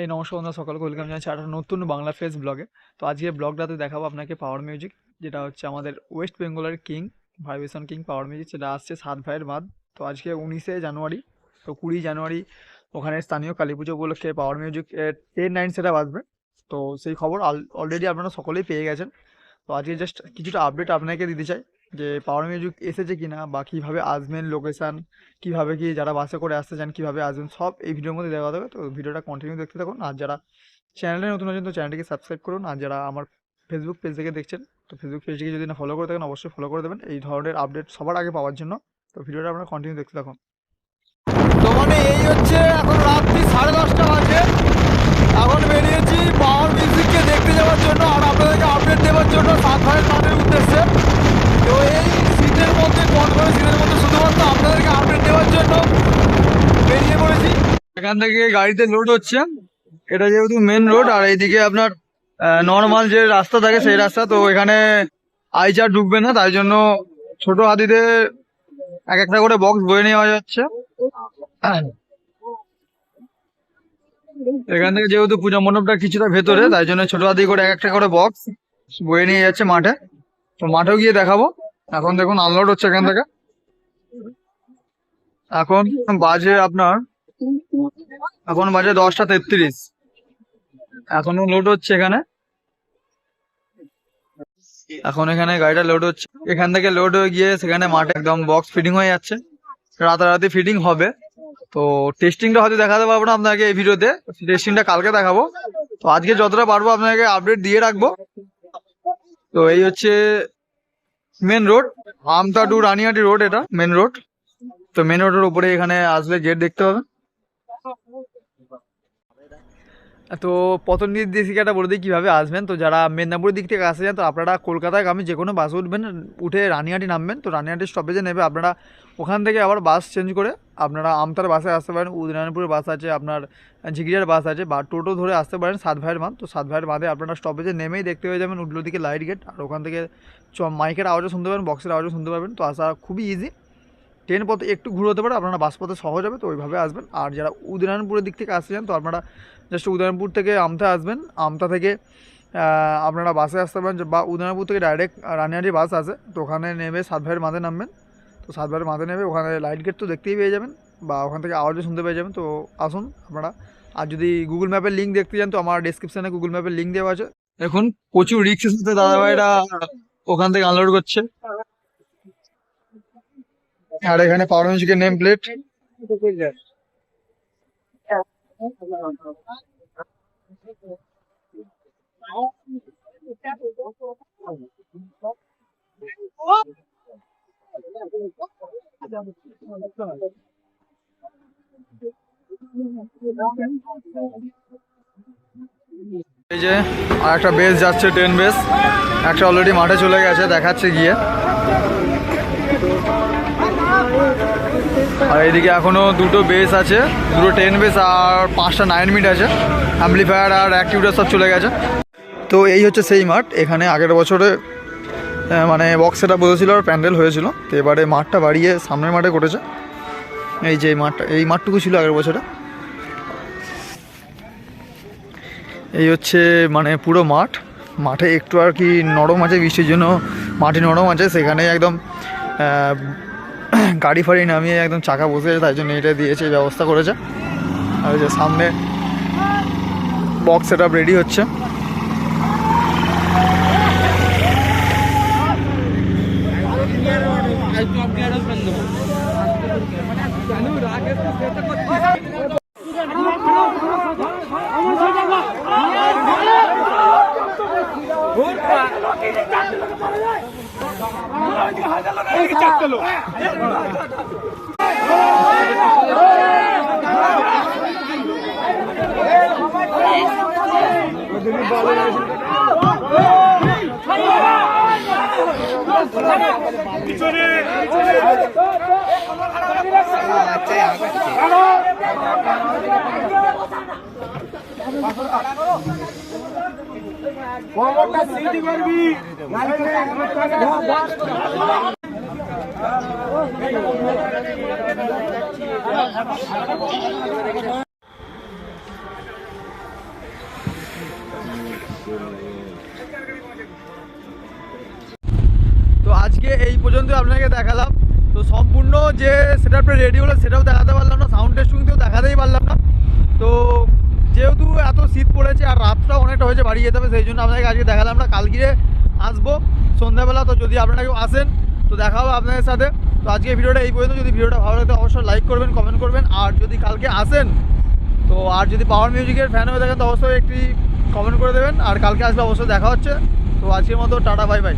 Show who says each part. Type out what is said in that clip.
Speaker 1: এই নমস্কার বন্ধুরা, সকলকে ওয়েলকাম জানাচ্ছি একটা নতুন বাংলা ফেস ব্লগে তো আজকে ব্লগটাতে দেখাবো আপনাকে পাওয়ার মিউজিক যেটা হচ্ছে আমাদের ওয়েস্ট বেঙ্গলের king vibration king power music সেটা আসছে সাত ভাইয়ের বাদ। তো আজকে উনিশে জানুয়ারি, তো কুড়ি জানুয়ারি ওখানে স্থানীয় কালী পুজো উপলক্ষে পাওয়ার মিউজিক টেন নাইন সেটা বাজবে। তো সেই খবর অলরেডি আপনারা সকলেই পেয়ে গেছেন। তো আজকে জাস্ট কিছুটা আপডেট আপনাকে দিতে চাই। যে পাওয়ার মিউজিক এসেছে কিনা বা কীভাবে আসবেন লোকেশান কীভাবে কি যারা বাসে করে আসতে চান, কীভাবে আসবেন সব এই ভিডিওর মধ্যে দেওয়া দেবে তো ভিডিওটা কন্টিনিউ দেখতে থাকুন। আর যারা চ্যানেলে নতুন আছেন, তো চ্যানেলটিকে সাবস্ক্রাইব করুন। আর যারা আমার ফেসবুক পেজ থেকে দেখছেন, তো ফেসবুক পেজটিকে যদি না ফলো করে থাকেন, অবশ্যই ফলো করে দেবেন। এই ধরনের আপডেট সবার আগে পাওয়ার জন্য। তো ভিডিওটা আপনারা কন্টিনিউ দেখতে থাকুন। তো মানে এই হচ্ছে এখন রাত্রি সাড়ে দশটা বাজে এখন বেরিয়েছি পাওয়ার মিউজিককে দেখতে যাওয়ার জন্য আর আপনাদেরকে আপডেট দেওয়ার জন্য সাত ভাইয়ের মাঠের উদ্দেশ্যে তো এই সিটের মধ্যে কোন করে সিটের মধ্যে শুধুমাত্র আপনাদেরকে আপডেট দেওয়ার জন্য বেরিয়ে পড়েছি এখান থেকে গাড়িতে লোড হচ্ছে। এটা যেহেতু মেন রোড আর এইদিকে আপনার নর্মাল যে রাস্তা থাকে সেই রাস্তা, তো এখানে আইচার ঢুকবে না, তাই জন্য ছোট হাতিতে এক একটা করে বক্স বয়ে নেওয়া যাচ্ছে। এখান থেকে যেহেতু পূজা মণ্ডপটা কিছুটা ভেতরে, তাই জন্য ছোট হাতি করে এক একটা করে বক্স বয়ে নিয়ে যাচ্ছে মাঠে। তো মাঠেও গিয়ে দেখাবো। এখন দেখুন আনলোড হচ্ছে এখান থেকে। এখন বাজে আপনার এখন বাজে দশটা তেত্রিশ। এখনও লোড হচ্ছে এখানে। এখন এখানে গাড়িটা লোড হচ্ছে। এখান থেকে লোড হয়ে গিয়ে সেখানে মাঠে একদম বক্স ফিটিং হয়ে যাচ্ছে। রাতারাতি ফিটিং হবে। তো টেস্টিংটা হয়তো দেখাতে পারব না আপনাকে এই ভিডিওতে টেস্টিংটা কালকে দেখাবো। তো আজকে যতটা পারব আপনাকে আপডেট দিয়ে রাখব। তো এই হচ্ছে main road Amta to Raniyati road এটা মেন রোড তো মেন রোডের উপরে এখানে আসলে গেট দেখতে হবে তো পতন নির্দেশিকাটা বলে দিই কীভাবে আসবেন। তো যারা মেদিনীপুরের দিক থেকে আসে যান তো আপনারা কলকাতায় আমি যে কোনো বাসে উঠবেন, উঠে রানিহাটি নামবেন। তো রানিহাটি স্টপেজে নেবে। আপনারা ওখান থেকে আবার বাস চেঞ্জ করে আপনারা আমতার বাসে আসতে পারেন, উদয়নারায়ণপুরের বাস আছে, আপনার ঝিগিরিয়ার বাস আছে বা টোটো ধরে আসতে পারেন সাত ভাইয়ের বাঁধ। তো সাত ভাইয়ের বাঁধে আপনারা স্টপেজে নেমেই দেখতে হয়ে যাবেন উল্টো দিকে লাইট গেট আর ওখান থেকে মাইকের আওয়াজও শুনতে পাবেন বক্সের আওয়াজও শুনতে পাবেন। তো আসা খুবই ইজি ট্রেন পথে একটু ঘুরে হতে পারে, আপনারা বাস পথে সহজ হবে, তো ওইভাবে আসবেন। আর যারা উদয়নারায়ণপুরের দিক থেকে আসতে চান, তো আপনারা জাস্ট উদয়নারায়ণপুর থেকে আমতা আসবেন। আমতা থেকে আপনারা বাসে আসতে পারেন, বা উদয়নারায়ণপুর থেকে ডাইরেক্ট রানিয়ারি বাস আছে, তো ওখানে নেমে সাত ভাইয়ের মাঝে নামবেন। তো সাত ভাইয়ের মাঝে নেমে ওখানে লাইট গেট তো দেখতেই পেয়ে যাবেন, বা ওখান থেকে আওয়াজও শুনতে পেয়ে যাবেন। তো আসুন আপনারা। আর যদি গুগল ম্যাপের লিঙ্ক দেখতে চান, তো আমার ডিসক্রিপশানে গুগল ম্যাপের লিঙ্ক দেওয়া আছে। দেখুন প্রচুর রিক্সের সাথে দাদাভাইরা ওখান থেকে আনলোড করছে। আর এখানে পাওয়ার মিউজিকের নেম প্লেট এই যে আর একটা বেস যাচ্ছে ট্রেন বেস একটা অলরেডি মাঠে চলে গেছে, দেখাচ্ছে গিয়ে। আর এইদিকে এখনও দুটো বেস আছে, দুটো টেন বেস আর পাঁচটা নাইন মিট আছে অ্যাম্পলিফায়ার আর অ্যাক্টিভিটার সব চলে গেছে। তো এই হচ্ছে সেই মাঠ, এখানে আগের বছরে মানে বক্স বসেছিল আর প্যান্ডেল হয়েছিল, তো এবারে মাঠটা বাড়িয়ে সামনের মাঠে করেছে। এই যে মাঠটা, এই মাঠটুকু ছিল আগের বছরে। এই হচ্ছে মানে পুরো মাঠ, মাঠে একটু আর কি নরম আছে, বৃষ্টির জন্য মাটি নরম আছে সেখানে একদম গাড়ি ফাড়ি নামিয়ে একদম চাকা বসেছে তাই জন্য এটা দিয়েছে ব্যবস্থা করেছে। আর যে সামনে বক্স সেট রেডি হচ্ছে। চারটে লোক পিছনে পিছনে কমরটা সিটি করবি। তো আজকে এই পর্যন্ত আপনাকে দেখালাম। তো সম্পূর্ণ যে সেটআপটা রেডি হলো, সেটাও দেখাতে পারলাম না সাউন্ড টেস্টিং দিয়েও দেখাতেই পারলাম না। তো পড়েছে আর রাতটা অনেকটা হয়েছে, বাড়ি যেতে হবে, সেই জন্য আপনাকে আজকে দেখালাম আমরা কালকে আসব। সন্ধ্যাবেলা তো যদি আপনারা কেউ আসেন, তো দেখা হবে আপনাদের সাথে। তো আজকে ভিডিওটা এই পর্যন্ত, যদি ভিডিওটা ভালো লাগে অবশ্যই লাইক করবেন কমেন্ট করবেন। আর যদি কালকে আসেন, তো আর যদি পাওয়ার মিউজিকের ফ্যান হয়ে থাকেন, তো অবশ্যই একটি কমেন্ট করে দেবেন। আর কালকে আসলে অবশ্যই দেখা হচ্ছে। তো আজকের মতো, টাটা বাই বাই